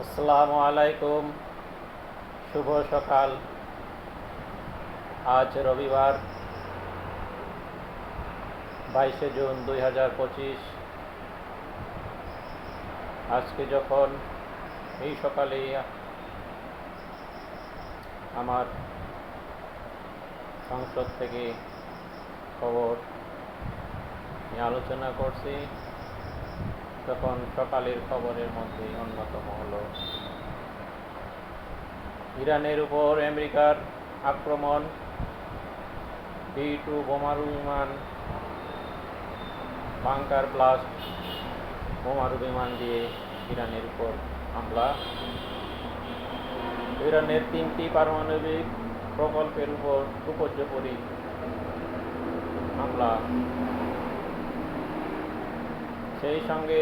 আসসালামু আলাইকুম। শুভ সকাল। আজ রবিবার, বাইশে জুন দুই হাজার পঁচিশ। আজকে যখন এই সকালেই আমার সংসদ থেকে খবর আলোচনা করছি তখন সকালের খবরের মধ্যে অন্যতম হলো, ইরানের উপর আমেরিকার আক্রমণ বি টু বোমারু বিমান, বাংকার ব্লাস্ট, বোমারু বিমান দিয়ে ইরানের উপর হামলা। ইরানের তিনটি পারমাণবিক প্রকল্পের উপর উপর্যপরি হামলা। সেই সঙ্গে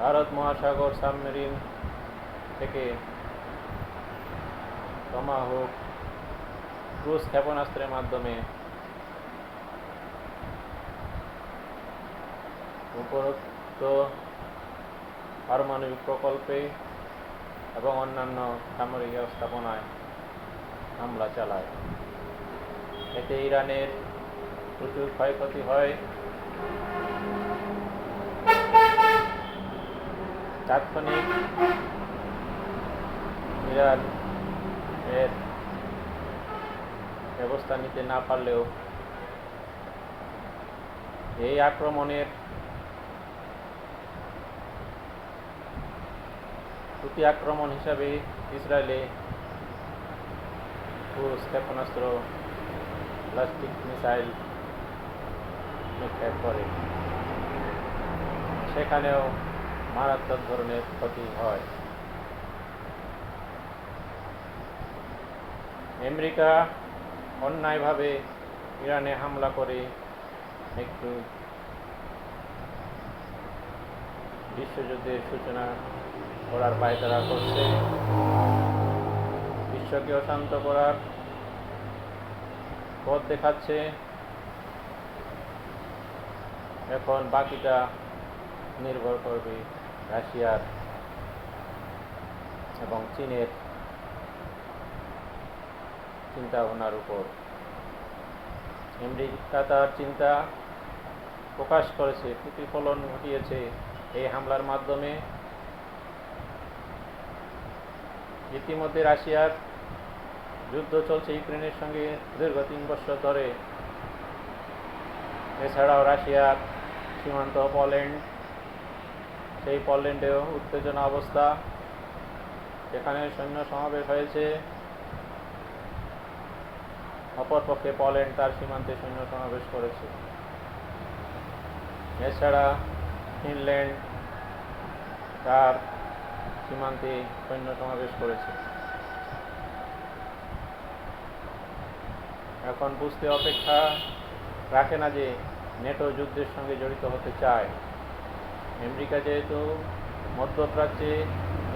ভারত মহাসাগর সাবমেরিন থেকে টমাহোক ক্রুজ ক্ষেপণাস্ত্রের মাধ্যমে উপরোক্ত পারমাণবিক প্রকল্পে এবং অন্যান্য সামরিক ব্যবস্থাপনায় হামলা চালায়। এতে ইরানের প্রচুর ক্ষয়ক্ষতি হয়। তাৎক্ষণিক এর ব্যবস্থা নিতে না পারলেও এই আক্রমণের প্রতি আক্রমণ হিসাবে ইসরায়েলে ক্ষেপণাস্ত্র, প্লাস্টিক মিসাইল নিক্ষেপ করে। সেখানেও মারাত্মক ধরনের ক্ষতি হয়। আমেরিকা অন্যায়ভাবে ইরানে হামলা করে একটু বিশ্বযুদ্ধের সূচনা করার পায়তারা করছে। বিশ্বকে অশান্ত করার পথ দেখাচ্ছে এখন বাকিটা নির্ভর করবে রাশিয়ার এবং চীনের চিন্তা ভাবনার উপর। আমেরিকা তার চিন্তা প্রকাশ করেছে, প্রতিফলন ঘটিয়েছে এই হামলার মাধ্যমে। ইতিমধ্যে রাশিয়ার যুদ্ধ চলছে ইউক্রেনের সঙ্গে দীর্ঘ তিন বছর ধরে। এছাড়াও রাশিয়ার সীমান্ত পোল্যান্ড সেই পোল্যান্ডেও উত্তেজনা অবস্থা। সেখানে সৈন্য সমাবেশ হয়েছে। অপরপক্ষে পোল্যান্ড তার সীমান্তে সৈন্য সমাবেশ করেছে। এছাড়া ফিনল্যান্ড তার সীমান্তে সৈন্য সমাবেশ করেছে। এখন বুঝতে অপেক্ষা রাখে না যে নেটো যুদ্ধের সঙ্গে জড়িত হতে চায়। আমেরিকা যেহেতু মধ্যপ্রাচ্যে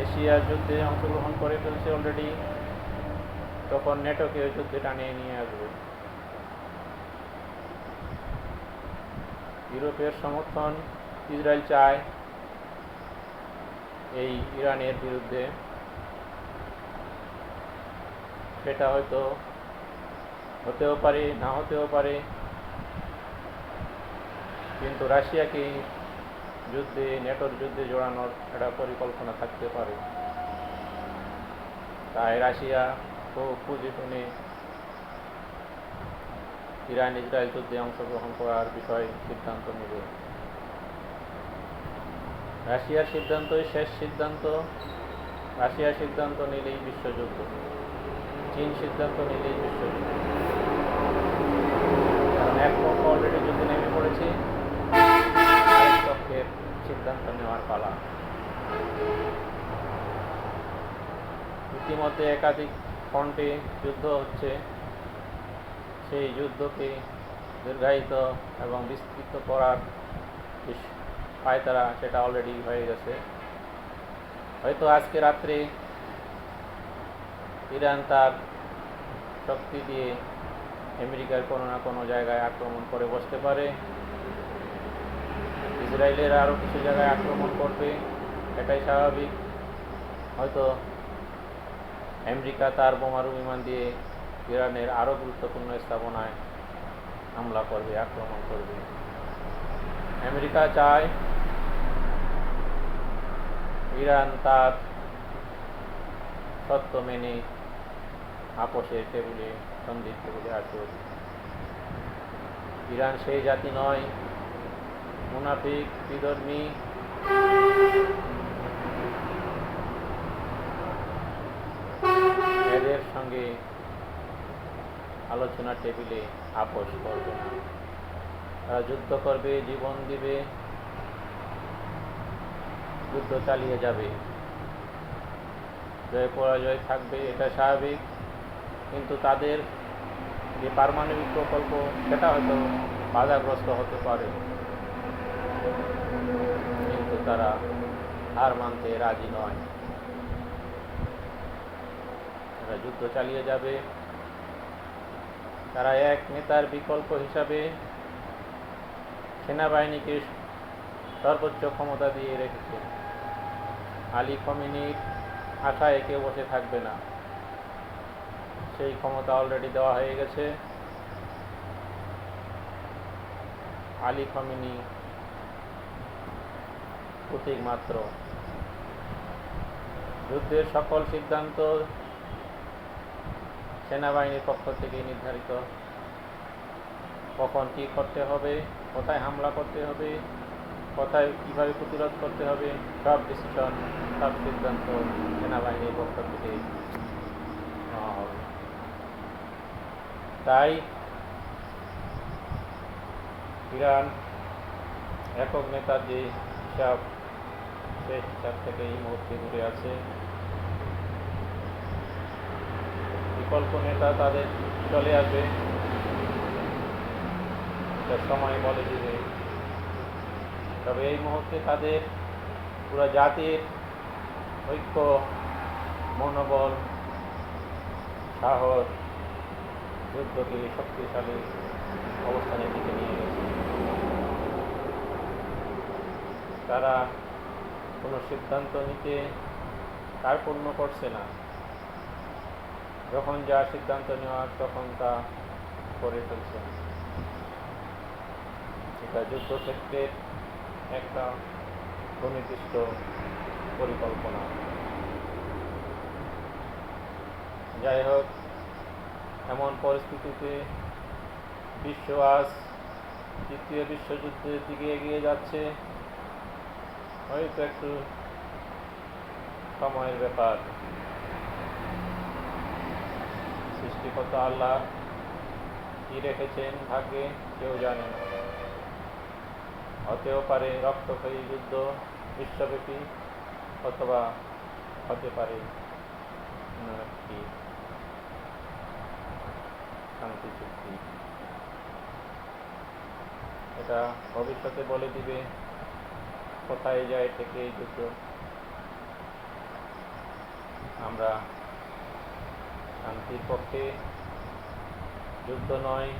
এশিয়ার যুদ্ধে অংশগ্রহণ করে ফেলছে অলরেডি তখন নেটোকে যুদ্ধে টানিয়ে নিয়ে আসবে। ইউরোপের সমর্থন ইসরায়েল চায় এই ইরানের বিরুদ্ধে। সেটা হয়তো হতেও পারে, না হতেও পারে। কিন্তু রাশিয়াকে যুদ্ধে, নেটোর যুদ্ধে জড়ানোর একটা পরিকল্পনা থাকতে পারে। তাই রাশিয়া খুব পুঁজি শুনে ইরান, ইসরায়েল যুদ্ধে অংশগ্রহণ করার বিষয়ে সিদ্ধান্ত নেবে। রাশিয়ার সিদ্ধান্তই শেষ সিদ্ধান্ত। রাশিয়ার সিদ্ধান্ত নিলেই বিশ্বযুদ্ধ। চীন সিদ্ধান্ত নিলেই বিশ্বযুদ্ধ। কারণ এক অলরেডি যুদ্ধে নেমে পড়েছে। পক্ষের সিদ্ধান্ত নেওয়ার পালা ইতিমধ্যে একাধিক ফ্রন্টে যুদ্ধ হচ্ছে। সেই যুদ্ধকে দীর্ঘায়িত এবং বিস্তৃত করার পায়তারা, সেটা অলরেডি হয়ে গেছে। হয়তো আজকে রাত্রে ইরান তার শক্তি দিয়ে আমেরিকার কোনো না কোনো জায়গায় আক্রমণ করে বসতে পারে। ইসরায়েলের আরও কিছু জায়গায় আক্রমণ করবে, এটাই স্বাভাবিক। হয়তো আমেরিকা তার বোমারু বিমান দিয়ে ইরানের আরও গুরুত্বপূর্ণ স্থাপনায় হামলা করবে, আক্রমণ করবে। আমেরিকা চায় ইরান তার সত্য মেনে আপোষের টেবিলে, সন্ধির টেবিলে আসুক ইরান সেই জাতি নয় মুনাফিক, বিধর্মী। এদের সঙ্গে আলোচনা টেবিলে আপোষ করবে না। তারা যুদ্ধ করবে, জীবন দিবে, যুদ্ধ চালিয়ে যাবে। জয় পরাজয় থাকবে, এটা স্বাভাবিক। কিন্তু তাদের যে পারমাণবিক প্রকল্প, সেটা হয়তো বাধাগ্রস্ত হতে পারে। কিন্তু তারা হার মানতে রাজি নয়। তারা যুদ্ধ চালিয়ে যাবে। তারা এক নেতার বিকল্প হিসাবে সেনাবাহিনীকে সর্বোচ্চ ক্ষমতা দিয়ে রেখেছে। আলী খমিনির আশায় কেউ বসে থাকবে না। সেই ক্ষমতা অলরেডি দেওয়া হয়ে গেছে। আলী খমিনি প্রতীক মাত্র যুদ্ধের সকল সিদ্ধান্ত সেনাবাহিনীর পক্ষ থেকে নির্ধারিত। কখন কী করতে হবে, কোথায় হামলা করতে হবে, কোথায় কীভাবে প্রতিরোধ করতে হবে, সব ডিসিশন সব সিদ্ধান্ত সেনাবাহিনীর পক্ষ থেকে নেওয়া হবে। তাই ইরান একক নেতার যে হিসাব হিসাব থেকে এই মুহূর্তে দূরে আছে। বিকল্প নেতা তাদের চলে আসবে। তার সময় বলে দিবে। তবে এই মুহূর্তে তাদের পুরো জাতির ঐক্য, মনোবল, সাহস, যুদ্ধকে শক্তিশালী অবস্থানের দিকে নিয়ে গেছে। তারা কোনো সিদ্ধান্ত নিতে কার্পণ্য করছে না। যখন যা সিদ্ধান্ত নেওয়ার তখন তা করে ফেলছে। এটা যুদ্ধক্ষেত্রের একটা সুনির্দিষ্ট পরিকল্পনা। যাই হোক, এমন পরিস্থিতিতে বিশ্ব আজ তৃতীয় বিশ্বযুদ্ধের দিকে এগিয়ে যাচ্ছে। হয়তো একটু সময়ের ব্যাপার সৃষ্টিকর্তা আল্লাহ কি রেখেছেন ভাগ্যে কেউ জানে না হতেও পারে রক্তক্ষয়ী যুদ্ধ বিশ্বব্যাপী অথবা হতে পারে শান্তি চুক্তি এটা ভবিষ্যতে বলে দিবে কোথায় যায় থেকে এই যুদ্ধ। আমরা শান্তির পক্ষে যুদ্ধ নয়,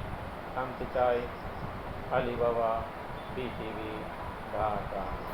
শান্তি চাই। আলিবাবা বিটিভি ঢাকা।